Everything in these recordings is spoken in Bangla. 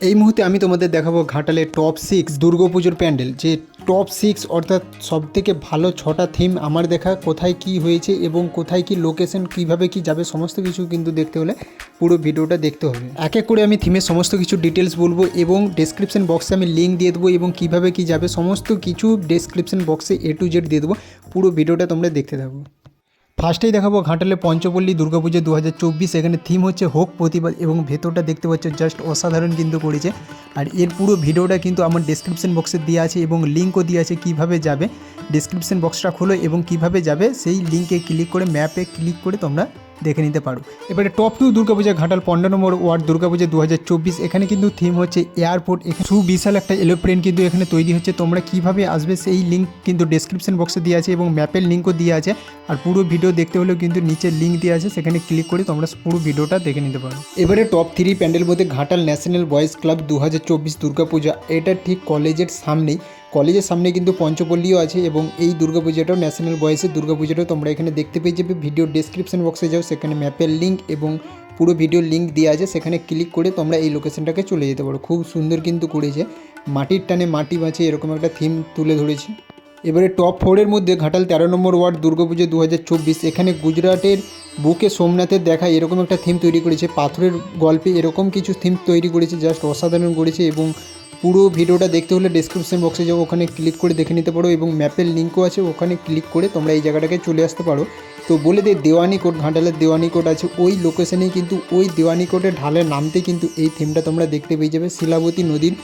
এই মুহূর্তে আমি তোমাদের দেখাবো ঘাটালের টপ সিক্স দুর্গাপুজোর প্যান্ডেল, যে টপ সিক্স অর্থাৎ সব থেকে ভালো ছটা থিম আমার দেখা, কোথায় কি হয়েছে এবং কোথায় কি লোকেশন কীভাবে কি যাবে, সমস্ত কিছু কিন্তু দেখতে হলে পুরো ভিডিওটা দেখতে হবে। এক এক করে আমি থিমের সমস্ত কিছু ডিটেলস বলব এবং ডেসক্রিপশন বক্সে আমি লিঙ্ক দিয়ে দেবো এবং কীভাবে কি যাবে, সমস্ত কিছু ডেসক্রিপশন বক্সে এ টু জেড দিয়ে দেবো। পুরো ভিডিওটা তোমরা দেখতে থাকো। ফার্স্টেই দেখাবো ঘাটালে পঞ্চপল্লী, দুর্গাপুজো দু হাজার চব্বিশ। এখানে থিম হচ্ছে হোক, প্রতিবাদ এবং ভেতরটা দেখতে পাচ্ছ জাস্ট অসাধারণ কিন্তু করেছে। আর এর পুরো ভিডিওটা কিন্তু আমার ডেসক্রিপশন বক্সে দেওয়া আছে এবং লিঙ্কও দেওয়া আছে কীভাবে যাবে। ডেসক্রিপশন বক্সটা খোলো এবং কীভাবে যাবে, সেই লিঙ্কে ক্লিক করে ম্যাপে ক্লিক করে তোমরা দেখে নিতে পারো। এবারে টপ টু দুর্গাপূজা ঘাটাল পনেরো নম্বর ওয়ার্ড দুর্গাপূজা দু হাজার চব্বিশ, এখানে কিন্তু থিম হচ্ছে এয়ারপোর্ট এখানে সুবিশাল একটা এরোপ্লেন কিন্তু এখানে তৈরি হচ্ছে। তোমরা কীভাবে আসবে সেই লিঙ্ক কিন্তু ডেসক্রিপশন বক্সে দেওয়া আছে এবং ম্যাপের লিঙ্কও দেওয়া আছে। আর পুরো ভিডিও দেখতে হলেও কিন্তু নিচে লিঙ্ক দেওয়া আছে, সেখানে ক্লিক করে তোমরা পুরো ভিডিওটা দেখে নিতে পারো। এবারে টপ থ্রি প্যান্ডেল মধ্যে ঘাটাল ন্যাশনাল বয়েজ ক্লাব দু হাজার চব্বিশ দুর্গাপূজা, এটা ঠিক কলেজের সামনেই। কলেজের সামনে কিন্তু পঞ্চপল্লীও আছে এবং এই দুর্গাপূজাটাও ন্যাশনাল বয়েসের দুর্গাপূজাটাও তোমরা এখানে দেখতে পেয়ে যাবে। ভিডিও ডেসক্রিপশন বক্সে যাও, সেখানে ম্যাপের লিঙ্ক এবং পুরো ভিডিও লিঙ্ক দেওয়া আছে। সেখানে ক্লিক করে তোমরা এই লোকেশনটাকে চলে যেতে পারো। খুব সুন্দর কিন্তু করেছে। মাটির টানে মাটি বাঁচে এরকম একটা থিম তুলে ধরেছে। এবারে টপ ফোরের মধ্যে ঘাটাল তেরো নম্বর ওয়ার্ড দুর্গাপুজো দু হাজার চব্বিশ। এখানে গুজরাটের বুকে সোমনাথের দেখা এরকম একটা থিম তৈরি করেছে। পাথরের গল্পে এরকম কিছু থিম তৈরি করেছে জাস্ট অসাধারণ করেছে এবং পুরো ভিডিওটা দেখতে হলে ডিসক্রিপশন বক্সে যাও, ওখানে ক্লিক করে দেখে নিতে পারো এবং ম্যাপের লিঙ্কও আছে, ওখানে ক্লিক করে তোমরা এই জায়গাটাকে চলে আসতে পারো। তো বলে দে দেওয়ানি কোট ঘাটালের দেওয়ানি কোট আছে, ওই লোকেশনেই কিন্তু ওই দেওয়ানি কোটে ঢালে নামতে কিন্তু এই থিমটা তোমরা দেখতে পেয়ে যাবে। শিলাবতী নদীর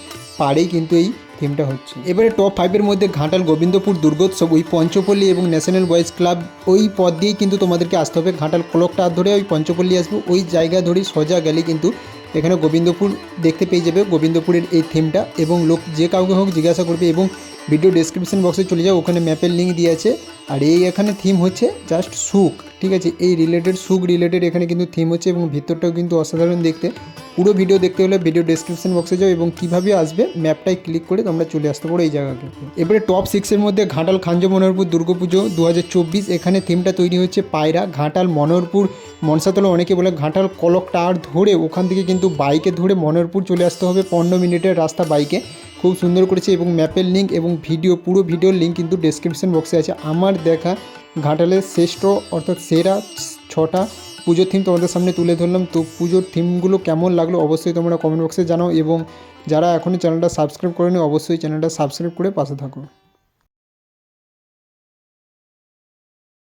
পাড়েই কিন্তু এই থিমটা হচ্ছে। এবারে টপ ফাইভের মধ্যে ঘাটাল, গোবিন্দপুর, দুর্গোৎসব, ওই পঞ্চপল্লী এবং ন্যাশনাল বয়েজ ক্লাব ওই পথ দিয়েই কিন্তু তোমাদেরকে আসতে হবে। ঘাটাল ক্লকটা ধরে ওই পঞ্চপল্লী আসবে, ওই জায়গা ধরেই সোজা গেলে কিন্তু এখানে গোবিন্দপুর দেখতে পেয়ে যাবে গোবিন্দপুরের এই থিমটা এবং লোক যে কাউকে হোক জিজ্ঞাসা করবে এবং ভিডিও ডিসক্রিপশন বক্সে চলে যাও, ওখানে ম্যাপের লিঙ্ক দিয়ে আছে। আর এই এখানে থিম হচ্ছে জাস্ট সুখ, ঠিক আছে? এই রিলেটেড সুখ রিলেটেড এখানে কিন্তু থিম হচ্ছে এবং ভিতরটাও কিন্তু অসাধারণ দেখতে। পুরো ভিডিও দেখতে হলে ভিডিও ডেসক্রিপশন বক্সে যাও এবং কীভাবে আসবে ম্যাপটাই ক্লিক করে তোমরা চলে আসতে পারো এই জায়গাকে। এবারে টপ সিক্সের মধ্যে ঘাটাল খাঞ্জ মনোহরপুর দুর্গাপুজো দু হাজার চব্বিশ, এখানে থিমটা তৈরি হচ্ছে পায়রা, ঘাটাল মনোহরপুর, মনসাতলা অনেকে বলে ঘাটাল কলক টাওয়ার ধরে ওখান থেকে কিন্তু বাইকে ধরে মনোহরপুর চলে আসতে হবে, পনেরো মিনিটের রাস্তা বাইকে খুব সুন্দর করেছে এবং ম্যাপের লিঙ্ক এবং ভিডিও পুরো ভিডিওর লিঙ্ক কিন্তু ডেসক্রিপশন বক্সে আছে। আমার দেখা ঘাটালের শ্রেষ্ঠ অর্থাৎ সেরা ছটা পুজোর থিম তোমাদের সামনে তুলে ধরলাম। তো পুজোর থিমগুলো কেমন লাগল অবশ্যই তোমরা কমেন্ট বক্সে জানাও এবং যারা এখনও চ্যানেলটা সাবস্ক্রাইব করেনি, অবশ্যই চ্যানেলটা সাবস্ক্রাইব করে পাশে থাকো।